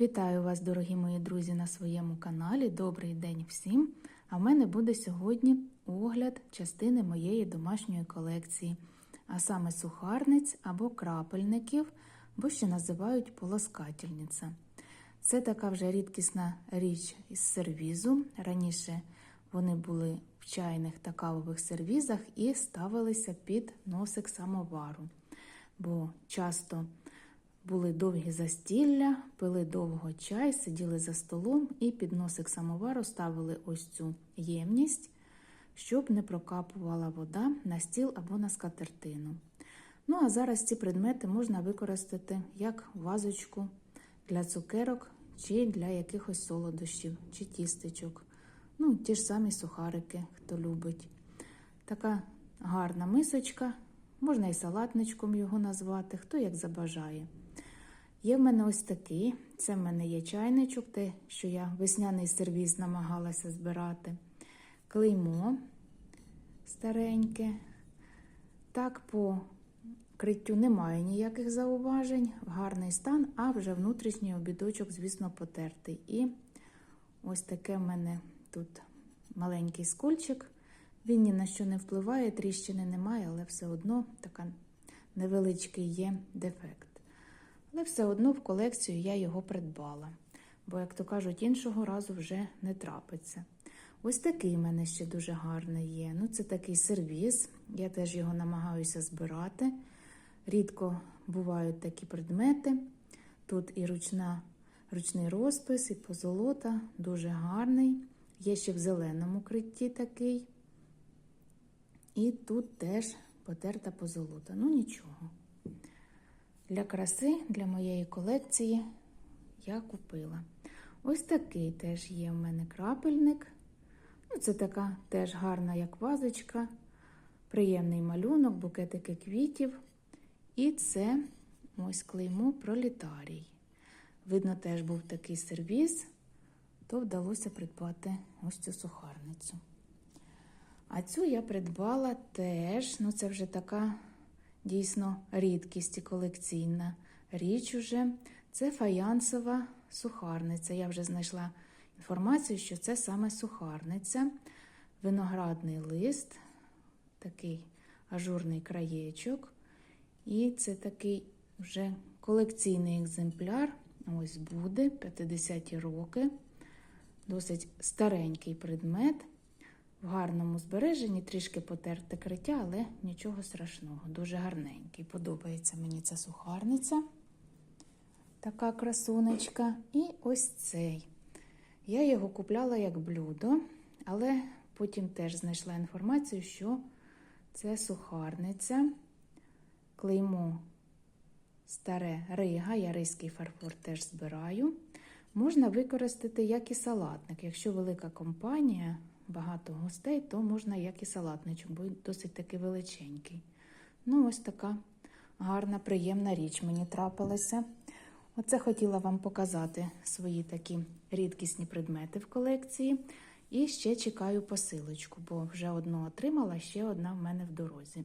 Вітаю вас, дорогі мої друзі, на своєму каналі. Добрий день всім! А в мене буде сьогодні огляд частини моєї домашньої колекції, а саме сухарниць або крапельників, бо ще називають полоскательниця. Це така вже рідкісна річ із сервізу. Раніше вони були в чайних та кавових сервізах і ставилися під носик самовару, бо часто були довгі застілля, пили довго чай, сиділи за столом і під носик самовару ставили ось цю ємність, щоб не прокапувала вода на стіл або на скатертину. Ну, а зараз ці предмети можна використати як вазочку для цукерок чи для якихось солодощів чи тістечок. Ну, ті ж самі сухарики, хто любить. Така гарна мисочка, можна і салатничком його назвати, хто як забажає. Є в мене ось такий. Це в мене є чайничок, те, що я весняний сервіз намагалася збирати. Клеймо стареньке. Так, по криттю немає ніяких зауважень, гарний стан, а вже внутрішній обідочок, звісно, потертий. І ось таке в мене тут маленький скольчик. Він ні на що не впливає, тріщини немає, але все одно така невеличкий є дефект. Але все одно в колекцію я його придбала, бо, як то кажуть, іншого разу вже не трапиться. Ось такий в мене ще дуже гарний є. Ну, Це такий сервіз, я теж його намагаюся збирати. Рідко бувають такі предмети. Тут і ручна, ручний розпис, і позолота, дуже гарний. Є ще в зеленому критті такий. І тут теж потерта позолота. Ну, нічого. Для краси, для моєї колекції я купила. Ось такий теж є в мене крапельник. Ну, Це така теж гарна, як вазочка, приємний малюнок, букетики квітів. І це ось клеймо пролітарій. Видно, теж був такий сервіз, то вдалося придбати ось цю сухарницю. А цю я придбала теж, ну це вже така дійсно рідкість і колекційна річ уже. Це фаянсова сухарниця. Я вже знайшла інформацію, що це саме сухарниця, виноградний лист, такий ажурний краєчок. І це такий вже колекційний екземпляр. Ось буде 50-ті роки. Досить старенький предмет. В гарному збереженні, трішки потерте криття, але нічого страшного, дуже гарненький. Подобається мені ця сухарниця, така красунечка. І ось цей. Я його купляла як блюдо, але потім теж знайшла інформацію, що це сухарниця, клеймо старе рига, я ризький фарфор теж збираю. Можна використати як і салатник, якщо велика компанія багато гостей, то можна як і салатничок, бо досить таки величенький. Ну, ось така гарна, приємна річ мені трапилася. Оце хотіла вам показати свої такі рідкісні предмети в колекції. І ще чекаю посилочку, бо вже одну отримала, ще одна в мене в дорозі.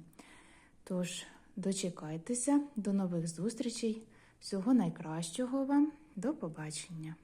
Тож, дочекайтеся, до нових зустрічей. Всього найкращого вам, до побачення!